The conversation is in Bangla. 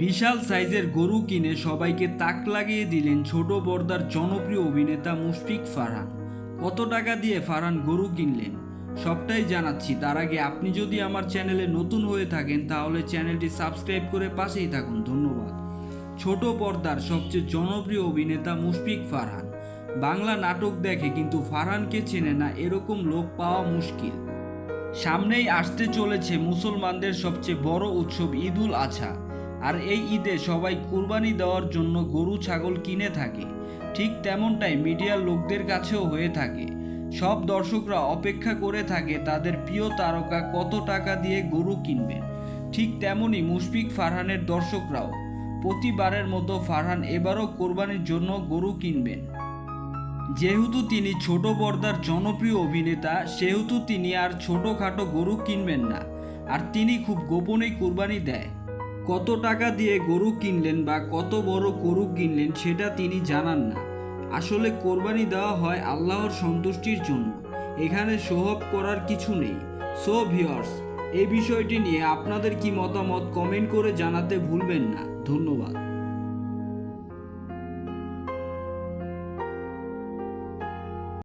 বিশাল সাইজের গরু কিনে সবাইকে তাক লাগিয়ে দিলেন ছোট পর্দার জনপ্রিয় অভিনেতা মুশফিক ফারহান। কত টাকা দিয়ে ফারহান গরু কিনলেন? সবটাই জানাচ্ছি। তার আগে আপনি যদি আমার চ্যানেলে নতুন হয়ে থাকেন, তাহলে চ্যানেলটি সাবস্ক্রাইব করে পাশেই থাকুন। ধন্যবাদ। ছোট পর্দার সবচেয়ে জনপ্রিয় অভিনেতা মুশফিক ফারহান। বাংলা নাটক দেখে কিন্তু ফারহানকে চেনে না এরকম লোক পাওয়া মুশকিল। সামনেই আসতে চলেছে মুসলমানদের সবচেয়ে বড় উৎসব ঈদুল আছহা আর এই ঈদে সবাই কুরবানি দেওয়ার জন্য গরু, ছাগল কিনে থাকে। ঠিক তেমনটাই মিডিয়ার লোকদের কাছেও হয়ে থাকে। সব দর্শকরা অপেক্ষা করে থাকে তাদের প্রিয় তারকা কত টাকা দিয়ে গরু কিনবেন। ঠিক তেমনই মুশফিক ফারহানের দর্শকরাও। প্রতিবারের মতো ফারহান এবারও কোরবানির জন্য গরু কিনবেন। যেহেতু তিনি ছোট পর্দার জনপ্রিয় অভিনেতা, সেহেতু তিনি আর ছোটোখাটো গরু কিনবেন না। আর তিনি খুব গোপনেই কোরবানি দেয়। কত টাকা দিয়ে গরু কিনলেন বা কত বড় গরু কিনলেন সেটা তিনি জানান না। আসলে কোরবানি দেওয়া হয় আল্লাহর সন্তুষ্টির জন্য। এখানে সোহব করার কিছু নেই। সো ভিওর্স এই বিষয়টি নিয়ে আপনাদের কি মতামত কমেন্ট করে জানাতে ভুলবেন না। ধন্যবাদ।